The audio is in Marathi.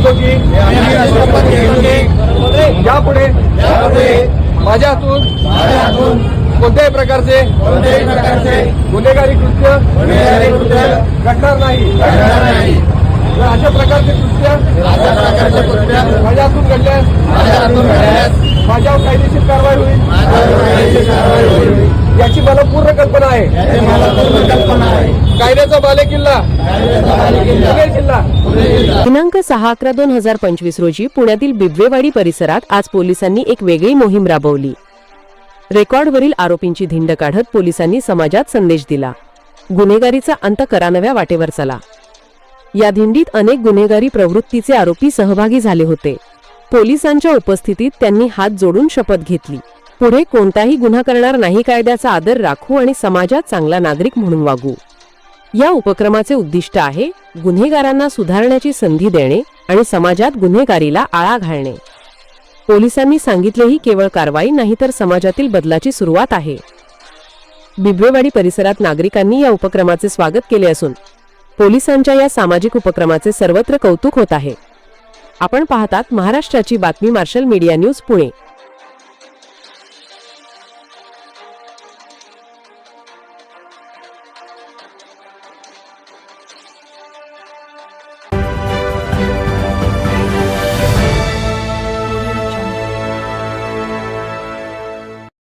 घेतो की यापुढे माझ्या हातून कोणत्याही प्रकारचे गुन्हेगारी कृत्य घडणार नाही. अशा प्रकारचे कृत्य माझ्या हातून घडल्यास माझ्यावर कायदेशीर कारवाई होईल. याची मला पूर्ण कल्पना आहे. कायद्याचा बालेकिल्ला. पुणे जिल्हा. दिनांक सहा अकरा दोन हजार पंचवीस रोजी पुण्यातील बिबवेवाडी परिसरात आज पोलिसांनी एक वेगळी मोहीम राबवली. रेकॉर्डवरील आरोपींची धिंड काढत पोलिसांनी समाजात संदेश दिला. गुन्हेगारीचा अंत करानव्या वाटेवर चला. या धिंडीत अनेक गुन्हेगारी प्रवृत्तीचे आरोपी सहभागी झाले होते. पोलिसांच्या उपस्थितीत त्यांनी हात जोडून शपथ घेतली. पुढे कोणताही गुन्हा करणार नाही कायद्याचा आदर राखू आणि समाजात चांगला नागरिक म्हणून वागू. या उपक्रमाचे उद्दिष्ट आहे गुन्हेगारांना सुधारण्याची संधी देणे आणि समाजात गुन्हेगारीला आळा घालणे. पोलिसांनी सांगितले ही केवळ कारवाई नाही तर समाजातील बदलाची सुरुवात आहे. बिबवेवाडी परिसरात नागरिकांनी या उपक्रमाचे स्वागत केले असून पोलिसांच्या या सामाजिक उपक्रमाचे सर्वत्र कौतुक होत आहे. आपण पाहतात महाराष्ट्राची बातमी मार्शल मीडिया न्यूज पुणे.